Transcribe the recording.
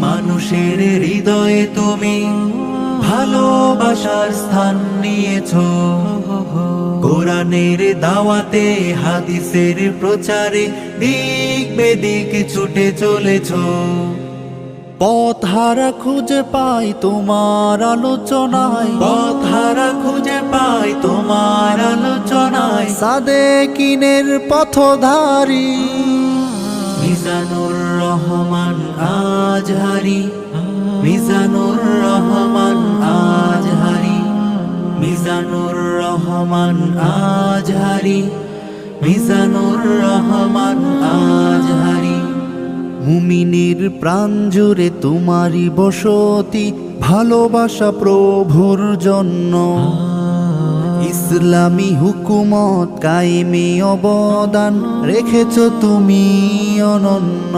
মানুষের হৃদয়ে তুমি ভালোবাসার স্থান নিয়েছ। কোরআনের দাওয়াতে, হাদিসের প্রচারে দিক বেদিক ছুটে চলেছ। পথ হারা খুঁজে পাই তোমার আলোচনায়। পথহারা খুঁজে পাই তোমার আলোচনায়। সাদে কিনের পথধারী। মিজানুর রহমান আজহারি মিজানুর রহমান আজহারি মিজানুর রহমান আজহারি মিজানুর রহমান আজহারি মুমিনের প্রাণ জুড়ে তোমারই বসতি, ভালোবাসা প্রভুর জন্য। ইসলামী হুকুমত কায়েমে অবদান রেখেছ তুমি অনন্য।